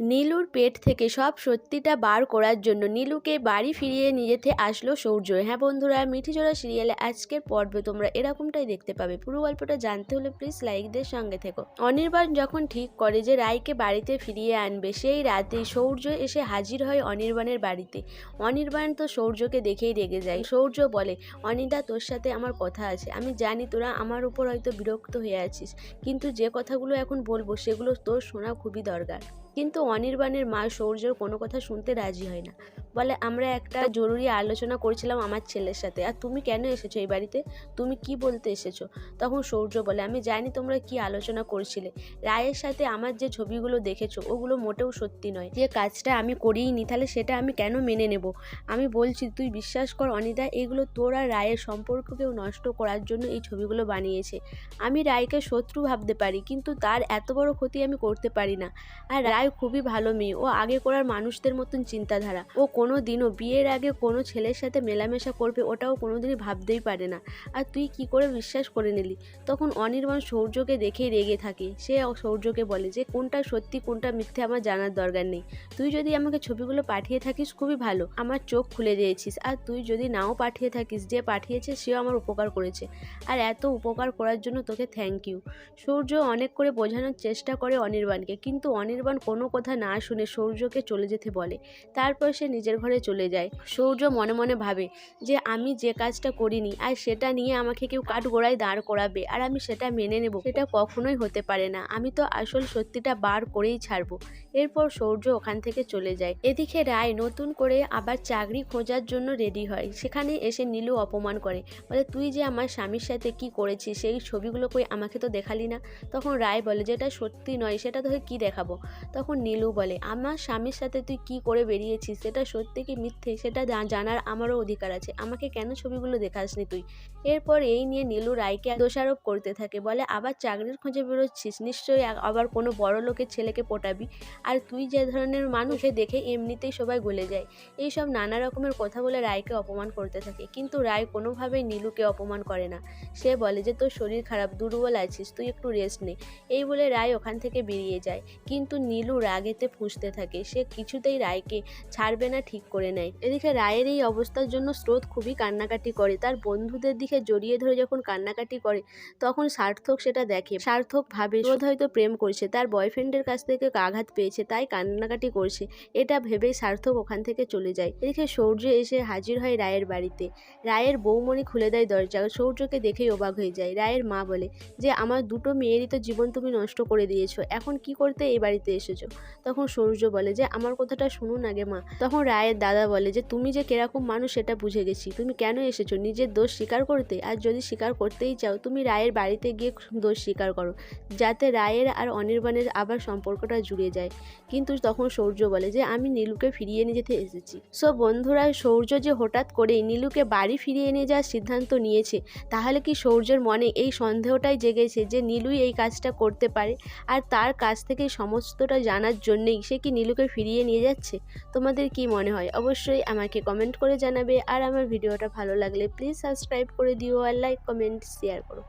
নীলুর পেট থেকে সব সত্যিটা বার করার জন্য নীলুকে বাড়ি ফিরিয়ে নিয়ে যেতে আসলো সৌর্য হ্যাঁ বন্ধুরা মিঠিজোড়া সিরিয়ালে আজকের পর্বে তোমরা এরকমটাই দেখতে পাবে। পুরো গল্পটা জানতে হলে প্লিজ লাইকদের সঙ্গে থেকো। অনির্বাণ যখন ঠিক করে যে রায়কে বাড়িতে ফিরিয়ে আনবে, সেই রাতেই সৌর্য এসে হাজির হয় অনির্বাণের বাড়িতে। অনির্বাণ তো সৌর্যকে দেখেই রেগে যায়। সৌর্য বলে, অনিদা, তোর সাথে আমার কথা আছে। আমি জানি তোরা আমার উপর হয়তো বিরক্ত হয়ে আছিস, কিন্তু যে কথাগুলো এখন বলব সেগুলো তোর শোনা খুবই দরকার। কিন্তু অনির্বাণের মা সৌর্যর কোনো কথা শুনতে রাজি হয় না। বলে, আমরা একটা জরুরি আলোচনা করছিলাম আমার ছেলের সাথে, আর তুমি কেন এসেছ এই বাড়িতে? তুমি কি বলতে এসেছ? তখন সৌর্য বলে, আমি জানি তোমরা কি আলোচনা করছিলে। রায়ের সাথে আমার যে ছবিগুলো দেখেছ, ওগুলো মোটেও সত্যি নয়। যে কাজটা আমি করিনি তাহলে সেটা আমি কেন মেনে নেব? আমি বলছি, তুই বিশ্বাস কর অনিদা এগুলো তোর আর রায়ের সম্পর্ককেও নষ্ট করার জন্য এই ছবিগুলো বানিয়েছে। আমি রায়কে শত্রু ভাবতে পারি, কিন্তু তার এত বড় ক্ষতি আমি করতে পারি না। আর রায় খুবই ভালো মেয়ে। ও আগে করার মানুষদের মতন চিন্তাধারা। ও কোনো দিনও বিয়ের আগে কোনো ছেলের সাথে মেলামেশা করবে ওটাও কোনো দিনই ভাবতেই পারে না। আর তুই কি করে বিশ্বাস করে নিলি? তখন অনির্বাণ সৌর্যকে দেখেই রেগে থাকে। সে সৌর্যকে বলে যে, কোনটা সত্যি, কোনটা মিথ্যে আমার জানার দরকার নেই। তুই যদি আমাকে ছবিগুলো পাঠিয়ে থাকিস, খুবই ভালো। আমার চোখ খুলে দিয়েছিস। আর তুই যদি নাও পাঠিয়ে থাকিস, যে পাঠিয়েছে সেও আমার উপকার করেছে। আর এত উপকার করার জন্য তোকে থ্যাংক ইউ সূর্য অনেক করে বোঝানোর চেষ্টা করে অনির্বাণকে। কিন্তু অনির্বাণ কোনো কথা না শুনে সূর্যকে চলে যেতে বলে। তারপর সে নিজের ঘরে চলে যায়। সূর্য মনে মনে ভাবে যে, আমি যে কাজটা করিনি, আর সেটা নিয়ে আমাকে কেউ কাঠগোড়ায় দাঁড় করাবে, আর আমি সেটা মেনে নেব। সেটা কখনোই হতে পারে না। আমি তো আসল সত্যিটা বার করেই ছাড়বো। এরপর সূর্য ওখান থেকে চলে যায়। এদিকে রায় নতুন করে আবার চাকরি খোঁজার জন্য রেডি হয়। সেখানে এসে নীলু অপমান করে। বলে, তুই যে আমার স্বামীর সাথে কি করেছিস? সেই ছবিগুলো কই আমাকে তো দেখালি না? তখন রায় বলে, যেটা সত্যি নয়, সেটা তোকে কি দেখাবো? তখন নীলু বলে, আমার স্বামীর সাথে তুই কি করে বেরিয়েছিস? সেটা সত্যি কি মিথ্যে? সেটা জানার আমারও অধিকার আছে। আমাকে কেন ছবিগুলো দেখাসনি তুই? এরপর এই নিয়ে নীলু রায়কে দোষারোপ করতে থাকে। বলে, আবার চাকরির খোঁজে বেরোচ্ছিস? নিশ্চয়ই আবার কোনো বড় লোকের ছেলেকে পটাবি। আর তুই যে ধরনের মানুষে দেখে এমনিতেই সবাই গলে যায়। এইসব নানা রকমের কথা বলে রায়কে অপমান করতে থাকে। কিন্তু রায় কোনোভাবেই নীলুকে অপমান করে না। সে বলে যে, তোর শরীর খারাপ, দুর্বল আছিস, তুই একটু রেস্ট নে। এই বলে রায় ওখান থেকে বেরিয়ে যায়। কিন্তু নীলু রাগেতে ফুঁসতে থাকে। সে কিছুতেই রায়কে ছাড়বে না, ঠিক করে নেয়। এদিকে রায়ের এই অবস্থার জন্য স্রোত খুবই কান্নাকাটি করে। তার বন্ধুদের দিকে জড়িয়ে ধরে যখন কান্নাকাটি করে, তখন সার্থক সেটা দেখে। সার্থক ভাবে স্রোত হয়তো প্রেম করছে, তার বয়ফ্রেন্ডের কাছ থেকে আঘাত পেয়েছে, তাই কান্নাকাটি করছে। এটা ভেবেই সার্থক ওখান থেকে চলে যায়। এদিকে সৌর্য এসে হাজির হয় রায়ের বাড়িতে। রায়ের বৌমণি খুলে দেয় দরজা। সৌর্যকে দেখেই অবাক হয়ে যায়। রায়ের মা বলে যে, আমার দুটো মেয়েরই তো জীবন তুমি নষ্ট করে দিয়েছ। এখন কি করতে এই বাড়িতে এসেছ? তখন সূর্য বলে যে, আমার কথাটা শুনুন আগে মা। তখন রায়ের দাদা বলে যে, তুমি যে কীরকম মানুষ সেটা বুঝে গেছি। তুমি কেন এসেছ? নিজের দোষ স্বীকার করতে? আর যদি স্বীকার করতেই চাও, তুমি রায়ের বাড়িতে গিয়ে দোষ স্বীকার করো, যাতে রায়ের আর অনির্বাণের আবার সম্পর্কটা জুড়ে যায়। কিন্তু তখন সৌর্য বলে যে, আমি নীলুকে ফিরিয়ে নিয়ে যেতে এসেছি। সো বন্ধুরা সৌর্য যে হঠাৎ করেই নীলুকে বাড়ি ফিরিয়ে নিয়ে যাওয়ার সিদ্ধান্ত নিয়েছে, তাহলে কি সৌর্যের মনে এই সন্দেহটাই জেগেছে যে, নীলুই এই কাজটা করতে পারে? আর তার কাছ থেকে সমস্তটা জানার জন্যেই সে কি নীলুকে ফিরিয়ে নিয়ে যাচ্ছে? তোমাদের কি মনে হয়? অবশ্যই আমাকে কমেন্ট করে জানাবে। আর আমার ভিডিওটা ভালো লাগলে প্লিজ সাবস্ক্রাইব করে দিও আর লাইক কমেন্ট শেয়ার করো।